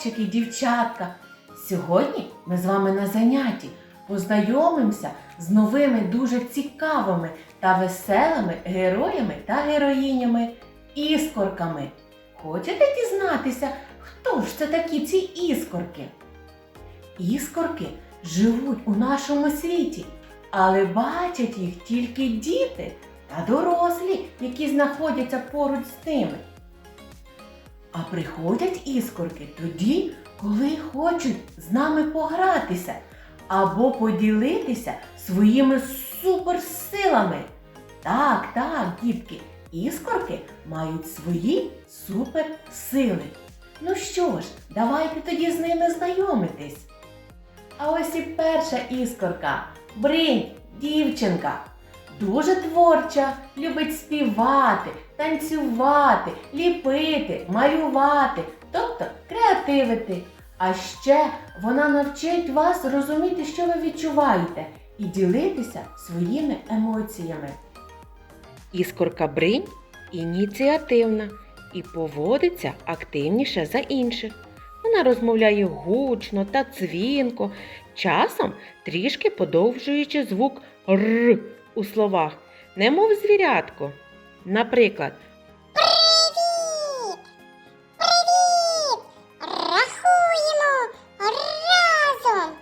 хлопчики і дівчатка. Сьогодні ми з вами на занятті познайомимося з новими дуже цікавими та веселими героями та героїнями іскорками. Хочете дізнатися, хто ж це такі ці іскорки? Іскорки живуть у нашому світі, але бачать їх тільки діти та дорослі, які знаходяться поруч з ними. А приходять іскорки тоді, коли хочуть з нами погратися або поділитися своїми суперсилами. Так, так, дітки, іскорки мають свої суперсили. Ну що ж, давайте тоді з ними знайомитись. А ось і перша іскорка Бринь, дівчинка. Дуже творча, любить співати, танцювати, ліпити, малювати, тобто креативити. А ще вона навчить вас розуміти, що ви відчуваєте, і ділитися своїми емоціями. Іскорка Бринь ініціативна і поводиться активніше за інших. Вона розмовляє гучно та дзвінко, часом трішки подовжуючи звук р у словах, немов звірятко. Наприклад, Привіт! Привіт! Рахуємо разом!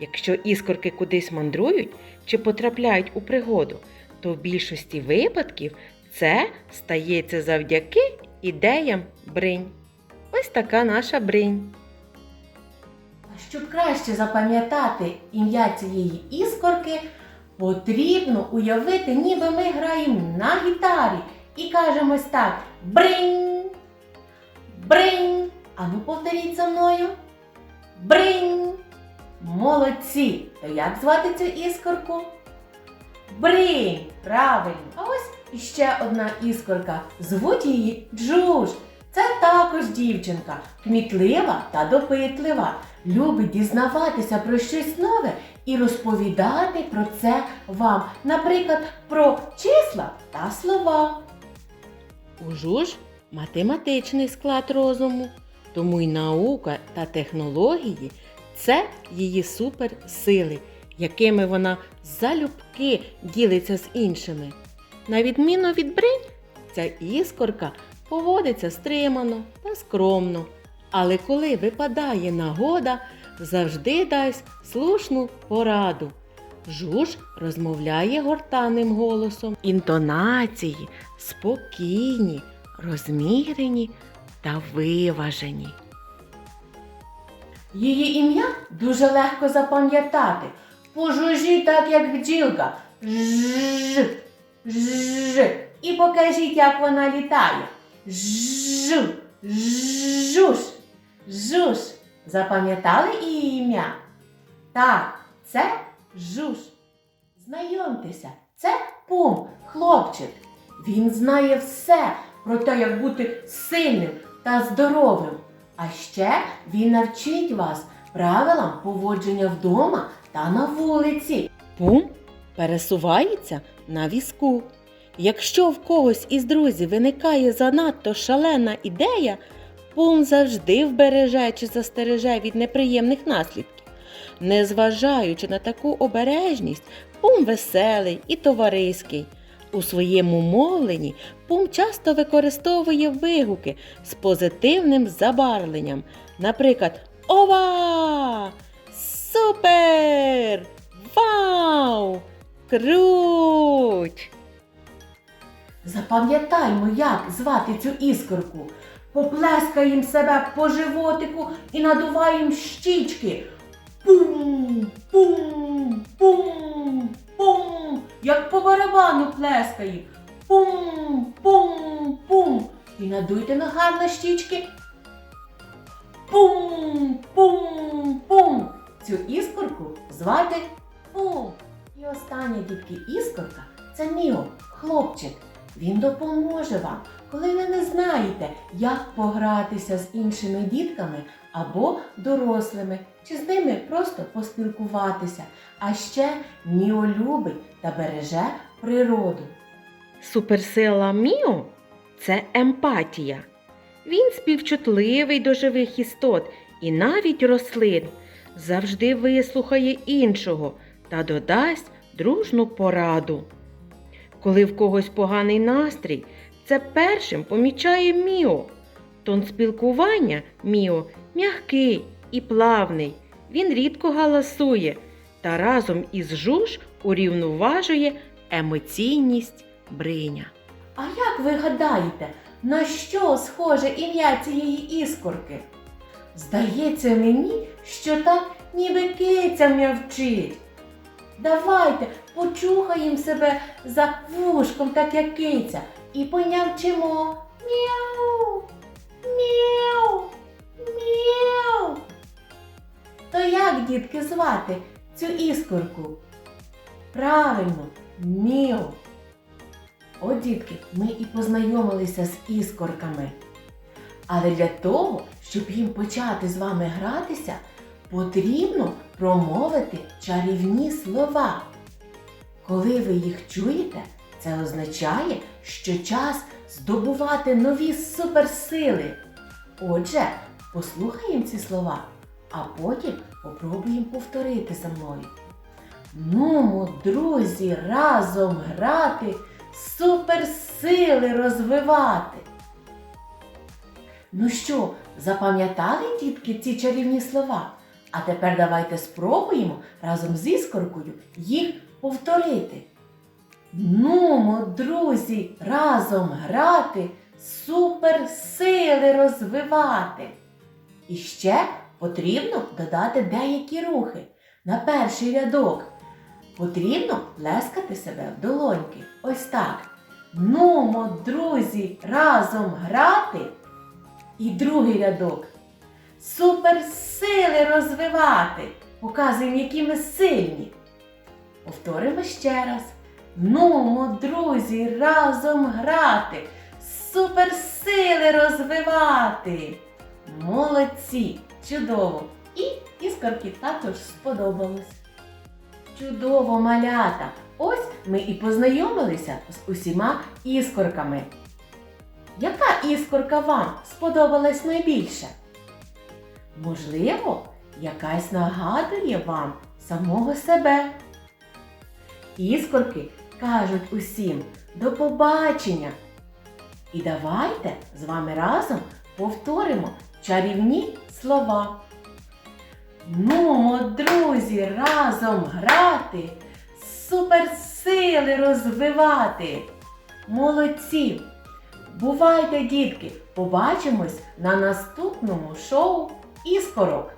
якщо іскорки кудись мандрують чи потрапляють у пригоду, то в більшості випадків це стається завдяки ідеям бринь. Ось така наша бринь. А щоб краще запам'ятати ім'я цієї іскорки, потрібно уявити, ніби ми граємо на гітарі і кажемо ось так бринь. Бринь. Ану повторіть за мною. Бринь. Молодці. То як звати цю іскорку? Бринь. Правильно. А ось іще одна іскорка. Звуть її Джуш. Це також дівчинка, кмітлива та допитлива, любить дізнаватися про щось нове і розповідати про це вам, наприклад, про числа та слова. У жуж математичний склад розуму, тому й наука та технології це її суперсили, якими вона залюбки ділиться з іншими. На відміну від бринь, ця іскорка поводиться стримано та скромно, але коли випадає нагода, завжди дасть слушну пораду. Жуж розмовляє гортанним голосом. Інтонації спокійні, розмірені та виважені. Її ім'я дуже легко запам'ятати. Пожужіть так, як бджілка. Ж. Ж. І покажіть, як вона літає. Жу. Жуж. Жуж. Запам'ятали її ім'я? Так, це жуж. Знайомтеся, це Пум, хлопчик. Він знає все про те, як бути сильним та здоровим. А ще він навчить вас правилам поводження вдома та на вулиці. Пум пересувається на візку. Якщо в когось із друзів виникає занадто шалена ідея, пум завжди вбереже чи застереже від неприємних наслідків. Незважаючи на таку обережність, пум веселий і товариський. У своєму мовленні пум часто використовує вигуки з позитивним забарвленням. Наприклад, Ова! Супер! Вау! Круть! Запам'ятаймо, як звати цю іскорку. Поплескаємо себе по животику і надуваємо щічки. Пум, пум, пум, пум. Як по барабану плескаємо. Пум, пум, пум. І надуйте на гарно щічки. Пум, пум, пум. Цю іскорку звати Пум. І остання дітки іскорка це Міо, хлопчик. Він допоможе вам, коли ви не знаєте, як погратися з іншими дітками або дорослими, чи з ними просто поспілкуватися. А ще Міо любить та береже природу. Суперсила Міо це емпатія. Він співчутливий до живих істот і навіть рослин, завжди вислухає іншого та додасть дружну пораду. Коли в когось поганий настрій, це першим помічає Міо. Тон спілкування Міо м'який і плавний. Він рідко галасує та разом із жуж урівноважує емоційність бриня. А як ви гадаєте, на що схоже ім'я цієї іскорки? Здається мені, що так ніби киця м'явчить. Давайте почухаємо себе за вушком, так як киця, і понявчимо. Мяу, мяу, мяу. То як, дітки, звати цю іскорку? Правильно, мяу. От, дітки, ми і познайомилися з іскорками. Але для того, щоб їм почати з вами гратися, потрібно промовити чарівні слова. Коли ви їх чуєте, це означає, що час здобувати нові суперсили. Отже, послухаємо ці слова, а потім попробуємо повторити за мною. Нумо, друзі, разом грати, суперсили розвивати. Ну що, запам'ятали, дітки, ці чарівні слова? А тепер давайте спробуємо разом з іскоркою їх повторити. Нумо, друзі, разом грати, суперсили розвивати. І ще потрібно додати деякі рухи. На перший рядок потрібно плескати себе в долоньки. Ось так. Нумо, друзі, разом грати. І другий рядок. Суперсили розвивати. Показуємо, які ми сильні. Повторимо ще раз. Нумо, друзі, разом грати. Суперсили розвивати. Молодці! Чудово! І іскорки також сподобались. Чудово, малята! Ось ми і познайомилися з усіма іскорками. Яка іскорка вам сподобалась найбільше? Можливо, якась нагадує вам самого себе. Іскорки кажуть усім до побачення. І давайте з вами разом повторимо чарівні слова. Нумо, друзі, разом грати, суперсили розвивати. Молодці! Бувайте, дітки! Побачимось на наступному шоу Іскорок!